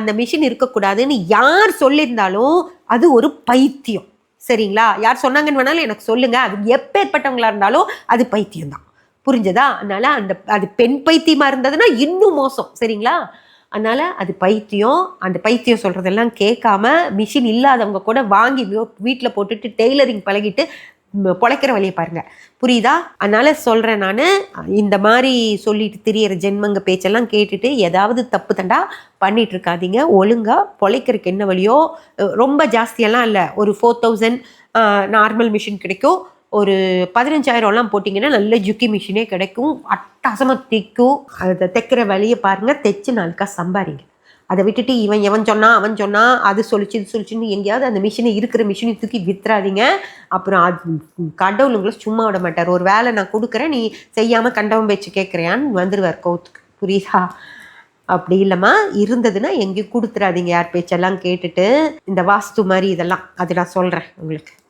அந்த மிஷின் இருக்கக்கூடாதுன்னு யார் சொல்லியிருந்தாலும் அது ஒரு பைத்தியம். சரிங்களா? யார் சொன்னாங்கன்னு வேணாலும் எனக்கு சொல்லுங்க. அது எப்பேற்பட்டவங்களா இருந்தாலும் அது பைத்தியம் தான் புரிஞ்சதா? அதனால அந்த அது பெண் பைத்தியமா இருந்ததுன்னா இன்னும் மோசம். சரிங்களா? அதனால அது பைத்தியம். அந்த பைத்தியம் சொல்றதெல்லாம் கேட்காம மிஷின் இல்லாதவங்க கூட வாங்கி வீட்டில் போட்டுட்டு டெய்லரிங் பழகிட்டு பொழைக்கிற வழியை பாருங்கள் புரியுதா? அதனால் சொல்கிறேன் நான். இந்த மாதிரி சொல்லிட்டு திரியிற ஜென்மங்க பேச்செல்லாம் கேட்டுட்டு ஏதாவது தப்பு தண்டா பண்ணிட்டு இருக்காதீங்க ஒழுங்காக பொழைக்கிறதுக்கு என்ன வழியோ ரொம்ப ஜாஸ்தியெல்லாம் இல்லை. ஒரு ஃபோர் தௌசண்ட் நார்மல் மிஷின் கிடைக்கும். ஒரு பதினஞ்சாயிரம்லாம் போட்டிங்கன்னா நல்ல ஜுக்கி மிஷினே கிடைக்கும். அட்டாசமாக தைக்கும் அதை தைக்கிற வழியை பாருங்கள் தைச்சு நாளுக்காக சம்பாரிங்க. அதை விட்டுட்டு இவன் எவன் சொன்னான் அவன் சொன்னான் அது சொல்லிச்சு இது சொல்லிச்சுன்னு எங்கேயாவது அந்த மிஷினை இருக்கிற மிஷினை தூக்கி வித்துறாதீங்க அப்புறம் அது கடவுளுங்களை சும்மா விட மாட்டார். ஒரு வேலை நான் கொடுக்குறேன் நீ செய்யாமல் கண்டவன் பேச்சு கேட்குறியான்னு வந்துடுவார் கோத்துக்கு புரியுதா? அப்படி இல்லைம்மா இருந்ததுன்னா எங்கேயும் கொடுத்துறாதீங்க. யார் பேச்செல்லாம் கேட்டுட்டு இந்த வாஸ்து மாதிரி இதெல்லாம் அது நான் சொல்கிறேன் உங்களுக்கு.